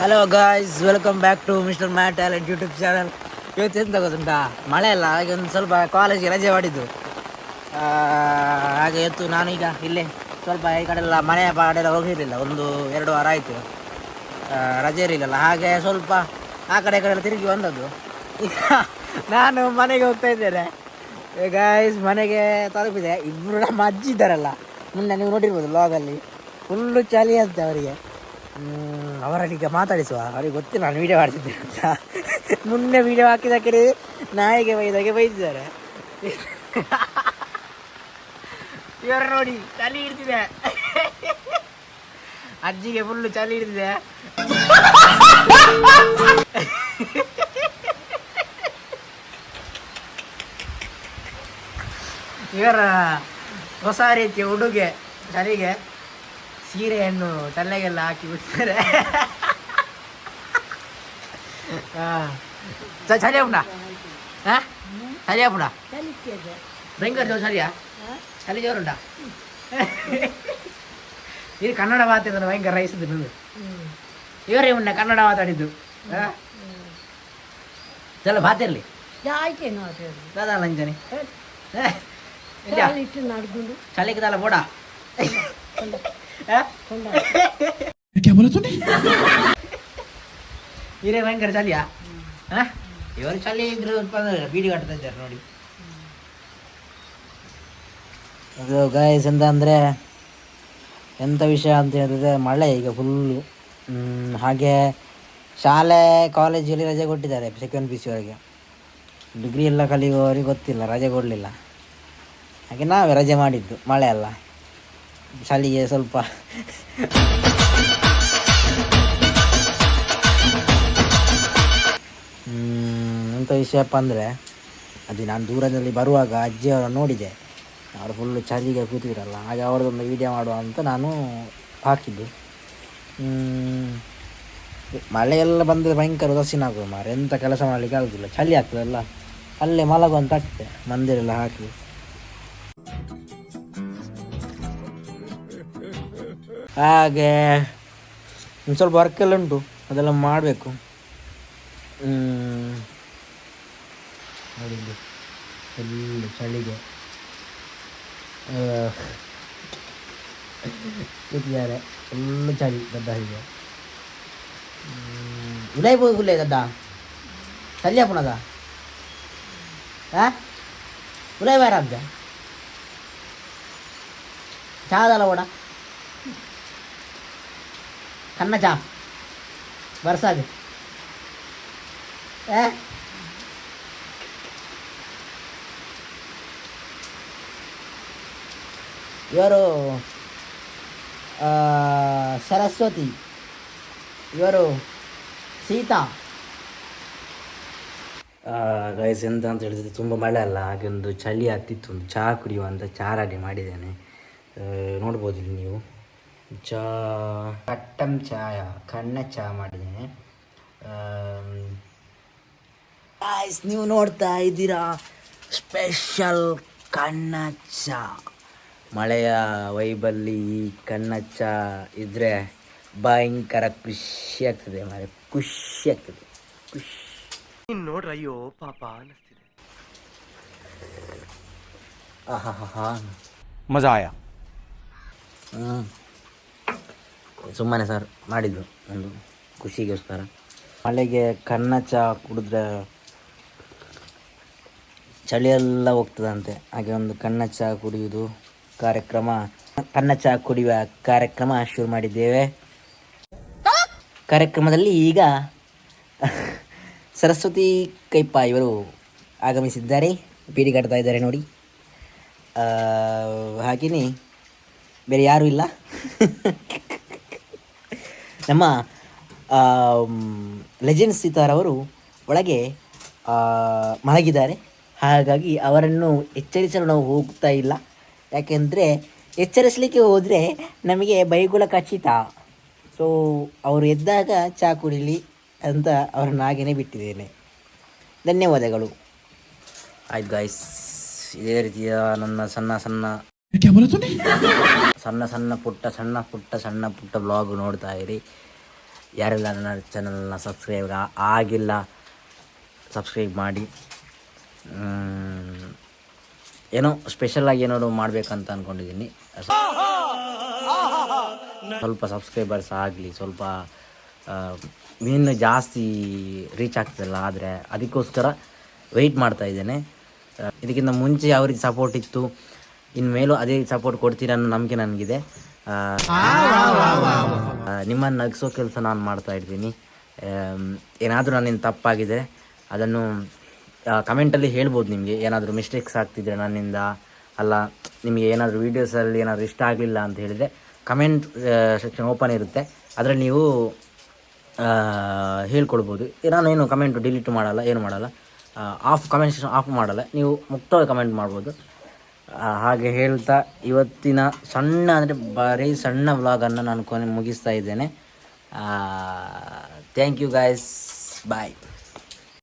Hello guys welcome back to mister my talent YouTube channel ಇವತ್ತು ಎಂತ ಗೊತ್ತುಂಟಾ? ಮಳೆ ಅಲ್ಲ, ಹಾಗೆ ಒಂದು ಸ್ವಲ್ಪ ಕಾಲೇಜಿಗೆ ರಜೆ ಮಾಡಿದ್ದು. ಹಾಗೆ ಇವತ್ತು ನಾನು ಈಗ ಇಲ್ಲೇ. ಸ್ವಲ್ಪ ಈ ಕಡೆ ಎಲ್ಲ ಮನೆಯ ಪಾಡೆಲ್ಲ ಹೋಗಿರಲಿಲ್ಲ. ಒಂದು ಎರಡು ವಾರ ಆಯಿತು. ರಜೆ ಇರಲಿಲ್ಲ ಹಾಗೆ ಸ್ವಲ್ಪ ಆ ಕಡೆ ಈ ಕಡೆ ಎಲ್ಲ ತಿರುಗಿ ಬಂದದ್ದು. ಈಗ ನಾನು ಮನೆಗೆ ಹೋಗ್ತಾ ಇದ್ದೇನೆ. ಗಾಯ್ಸ್ ಮನೆಗೆ ತಲುಪಿದೆ. ಇಬ್ಬರು ನಮ್ಮ ಅಜ್ಜಿ ಇದ್ದಾರಲ್ಲ. ಮುನ್ನೆ ನೀವು ನೋಡಿರ್ಬೋದು ಲಾಗಲ್ಲಿ ಫುಲ್ಲು ಚಳಿ ಅಂತೆ ಅವರಿಗೆ. ಹ್ಮ್, ಅವರನ್ನೀಗ ಮಾತಾಡಿಸುವ ಅವರಿಗೆ ಗೊತ್ತಿಲ್ಲ ನಾನು ವಿಡಿಯೋ ಮಾಡ್ತಿದ್ದೆ ಅಂತ ಮುನ್ನೆ ವಿಡಿಯೋ ಹಾಕಿದಕ್ಕೆ ನಾಯಿಗೆ ಬೈದಾಗೆ ಬೈದಿದ್ದಾರೆ ಇವರು ನೋಡಿ ಚಳಿ ಹಿಡ್ತಿದೆ ಅಜ್ಜಿಗೆ ಫುಲ್ಲು ಚಳಿ ಹಿಡ್ತಿದೆ ಇವರ ಹೊಸ ರೀತಿಯ ಉಡುಗೆ ಚಳಿಗೆ ಸೀರೆಯನ್ನು ತಲೆಗೆಲ್ಲ ಹಾಕಿ ಬಿಡ್ತಾರೆ ಚಳಿ ಉಂಡ ಚಳಿ ಉಂಡ ಭಯಂಕರ ಜೋರು ಚಳಿಯಾ ಚಳಿ ಜೋರುಂಟಾ ಇದು ಕನ್ನಡ ಮಾತಾಡಿದ್ರೆ ಭಯಂಕರ ರೈಸಿದ್ದು ನಂದು ಇವರೇ ಉಂಡ ಕನ್ನಡ ಮಾತಾಡಿದ್ದು ಚಲ ಬಾತಿರ್ಲಿ ಆಯ್ತೇನೋ ಅದು ದಾದಾ ಲಂಚನೆ ಇಟ್ಟು ನಡ್ಕೊಂಡು ಚಳಿಗೆ ತಲ ಬೋಡ ಕೊಂಡ ಇವರೇ ಭಯಂಕರ ಚಾಲಿಯಾ ಹ? ಇವರು ಚಾಲಿ ಇದ್ರು ಬೀಡಿ ಕಟ್ತಾ ಇದ್ದಾರೆ ನೋಡಿ. ಅದು ಗಾಯಸ್ ಎಂತ ಅಂದರೆ ಎಂಥ ವಿಷಯ ಅಂತ ಹೇಳಿದ್ರೆ ಮಳೆ ಈಗ ಫುಲ್ಲು ಹಾಗೆ ಶಾಲೆ ಕಾಲೇಜಲ್ಲಿ ರಜೆ ಕೊಟ್ಟಿದ್ದಾರೆ ಸೆಕೆಂಡ್ ಪಿ ಸಿವರೆಗೆ ಡಿಗ್ರಿ ಎಲ್ಲ ಕಲಿಯುವವರಿಗೆ ಗೊತ್ತಿಲ್ಲ ರಜೆ ಕೊಡಲಿಲ್ಲ. ಹಾಗೆ ನಾವೇ ರಜೆ ಮಾಡಿದ್ದು ಮಳೆ ಅಲ್ಲ. ಚಳಿಗೆ ಸ್ವಲ್ಪ. ಎಂಥ ವಿಷಯಪ್ಪ ಅಂದರೆ, ಅದು ನಾನು ದೂರದಲ್ಲಿ ಬರುವಾಗ ಅಜ್ಜಿಯವರನ್ನು ನೋಡಿದೆ. ಅವರು ಫುಲ್ಲು ಚಳಿಗೆ ಕೂತಿದ್ರಲ್ಲ, ಹಾಗೆ ಅವ್ರದ್ದೊಂದು ವೀಡಿಯೋ ಮಾಡುವ ಅಂತ ನಾನು ಹಾಕಿದ್ದು. ಮಳೆಯೆಲ್ಲ ಬಂದರೆ ಭಯಂಕರ ಉದಾಸೀನ ಆಗೋದು ಮಾರೆ ಎಂಥ ಕೆಲಸ ಮಾಡಲಿಕ್ಕೆ ಆಗೋದಿಲ್ಲ, ಚಳಿ ಆಗ್ತದಲ್ಲ, ಅಲ್ಲೇ ಮಲಗುವಂತ ಆಗ್ತದೆ ಮಂದಿರೆಲ್ಲ ಹಾಕಿ. ಹಾಗೆ ಒಂದು ಸ್ವಲ್ಪ ವರ್ಕ್ ಎಲ್ಲ ಉಂಟು, ಅದೆಲ್ಲ ಮಾಡಬೇಕು. ಫುಲ್ ಚಳಿಗೆ. ಕೂತಿದ್ದಾರೆ ಫುಲ್ ಚಳಿ ದಡ್ಡ ಹೀಗೆ. ಉಲೈ ಹೋಗಿ ಉಲೈ ದಡ್ಡ ಚಳಿ ಪುನದ ಹಾಂ ಉಲೈ ಬೇರೆ ಅಂತ? ಚಾದಲ್ಲ ಓಡ ಕನ್ನ ಚಾ ಬರ್ಸಾಗೆ ಏ? ಇವರು ಸರಸ್ವತಿ. ಇವರು, ಸೀತಾ. ಗೈಸ್ ಎಂತ ಅಂತ ಹೇಳಿದ್ರೆ ತುಂಬ ಮಳೆ ಅಲ್ಲ. ಹಾಗೆ ಒಂದು ಚಳಿ ಹತ್ತಿತ್ತು. ಒಂದು ಚಹಾ ಕುಡಿಯುವಂತ ಚಹಾ ರೆಡಿ ಮಾಡಿದ್ದೇನೆ. ನೋಡ್ಬೋದು ನೀವು. ಚಾ ಕಟ್ಟಂ ಚಾಯ ಕಣ್ಣ ಚಾ ಮಾಡಿದ್ದೇನೆ ಗಾಯ್ಸ್ ನೀವು ನೋಡ್ತಾ ಇದ್ದೀರಾ ಸ್ಪೆಷಲ್ ಕಣ್ಣ ಚಾ. ಮಳೆಯ ವೈಬಲ್ಲಿ ಈ ಕಣ್ಣ ಚಾ ಇದ್ರೆ ಭಯಂಕರ ಖುಷಿ ಆಗ್ತದೆ ಮಳೆ ಖುಷಿ ಆಗ್ತದೆ ಖುಷಿ. ನೋಡ್ರ ಅಯ್ಯೋ ಪಾಪ ಅನ್ನಿಸ್ತಿದೆ ಮಜಾ ಆಯಾ? ಹ್ಞೂ ಸುಮ್ಮನೆ ಸರ್ ಮಾಡಿದ್ದು ಒಂದು ಖುಷಿಗೋಸ್ಕರ ಮಳೆಗೆ ಕನ್ನ ಚಹಾ ಕುಡಿದ್ರೆ ಚಳಿಯೆಲ್ಲ ಹೋಗ್ತದಂತೆ. ಹಾಗೆ ಒಂದು ಕನ್ನ ಚಹಾ ಕುಡಿಯುವುದು ಕಾರ್ಯಕ್ರಮ. ಕನ್ನ ಚಹಾ ಕುಡಿಯುವ ಕಾರ್ಯಕ್ರಮ ಶುರು ಮಾಡಿದ್ದೇವೆ. ಕಾರ್ಯಕ್ರಮದಲ್ಲಿ ಈಗ ಸರಸ್ವತಿ ಕೈಪ್ಪ ಇವರು ಆಗಮಿಸಿದ್ದಾರೆ. ಬೀಡಿ ಕಟ್ತಾ ಇದ್ದಾರೆ ನೋಡಿ. ಹಾಗೆಯೇ ಬೇರೆ ಯಾರೂ ಇಲ್ಲ. ನಮ್ಮ ಲೆಜೆಂಡ್ ಸಿತಾರ್ ಅವರು ಒಳಗೆ ಮಲಗಿದ್ದಾರೆ. ಹಾಗಾಗಿ ಅವರನ್ನು ಎಚ್ಚರಿಸಲು ನಾವು ಹೋಗ್ತಾ ಇಲ್ಲ. ಯಾಕೆಂದರೆ, ಎಚ್ಚರಿಸಲಿಕ್ಕೆ ಹೋದರೆ ನಮಗೆ ಬೈಗುಳ ಖಚಿತ. ಸೊ ಅವರು ಎದ್ದಾಗ ಚಹಾ ಕುಡಿಲಿ ಅಂತ ಅವರನ್ನು ಹಾಗೆಯೇ ಬಿಟ್ಟಿದ್ದೇನೆ. ಧನ್ಯವಾದಗಳು. ಆಯ್ತು ಗಾಯ್ಸ್ ಇದೇ ರೀತಿಯ ನನ್ನ ಸಣ್ಣ ಸಣ್ಣ ಸಣ್ಣ ಸಣ್ಣ ಪುಟ್ಟ ಸಣ್ಣ ಪುಟ್ಟ ಸಣ್ಣ ಪುಟ್ಟ ಬ್ಲಾಗ್ ನೋಡ್ತಾ ಇರಿ. ಯಾರೆಲ್ಲ ನನ್ನ ಚಾನಲ್ನ ಸಬ್ಸ್ಕ್ರೈಬ್ ಆಗಿಲ್ಲ ಸಬ್ಸ್ಕ್ರೈಬ್ ಮಾಡಿ. ಏನೋ ಸ್ಪೆಷಲಾಗಿ ಏನಾದ್ರು ಮಾಡಬೇಕಂತ ಅಂದ್ಕೊಂಡಿದ್ದೀನಿ ಸ್ವಲ್ಪ ಸಬ್ಸ್ಕ್ರೈಬರ್ಸ್ ಆಗಲಿ, ಸ್ವಲ್ಪ ಇನ್ನು ಜಾಸ್ತಿ ರೀಚ್ ಆಗ್ತದಲ್ಲ, ಆದರೆ ಅದಕ್ಕೋಸ್ಕರ ವೆಯ್ಟ್ ಮಾಡ್ತಾ ಇದ್ದೇನೆ. ಇದಕ್ಕಿಂತ ಮುಂಚೆ ಯಾವ ಸಪೋರ್ಟ್ ಇತ್ತು. ಇನ್ಮೇಲೂ ಅದೇ ಸಪೋರ್ಟ್ ಕೊಡ್ತೀರ ಅನ್ನೋ ನಂಬಿಕೆ ನನಗಿದೆ. ನಿಮ್ಮನ್ನು ನಗಿಸೋ ಕೆಲಸ ನಾನು ಮಾಡ್ತಾ ಇರ್ತೀನಿ. ಏನಾದರೂ ನನ್ನಿಂದ ತಪ್ಪಾಗಿದೆ ಅದನ್ನು ಕಮೆಂಟಲ್ಲಿ ಹೇಳ್ಬೋದು ನಿಮಗೆ. ಏನಾದರೂ ಮಿಸ್ಟೇಕ್ಸ್ ಆಗ್ತಿದ್ರೆ ನನ್ನಿಂದ ಅಲ್ಲ ನಿಮಗೆ ಏನಾದರೂ ವೀಡಿಯೋಸಲ್ಲಿ ಏನಾದರೂ ಇಷ್ಟ ಆಗಲಿಲ್ಲ ಅಂತ ಹೇಳಿದರೆ ಕಮೆಂಟ್ ಸೆಕ್ಷನ್ ಓಪನ್ ಇರುತ್ತೆ. ಅದರಲ್ಲಿ ನೀವು ಹೇಳ್ಕೊಡ್ಬೋದು. ನಾನೇನು ಕಮೆಂಟು ಡಿಲೀಟ್ ಮಾಡಲ್ಲ ಏನು ಮಾಡಲ್ಲ. ಆಫ್ ಕಮೆಂಟ್ ಸೆಕ್ಷನ್ ಆಫ್ ಮಾಡಲ್ಲ. ನೀವು ಮುಕ್ತವಾಗಿ ಕಮೆಂಟ್ ಮಾಡ್ಬೋದು. ಹಾಗೆ ಹೇಳ್ತಾ ಇವತ್ತಿನ ಸಣ್ಣ ಅಂದರೆ ಬರೀ ಸಣ್ಣ ವ್ಲಾಗನ್ನು ನಾನು ಕೊನೆ ಮುಗಿಸ್ತಾ ಇದ್ದೇನೆ. Thank you guys bye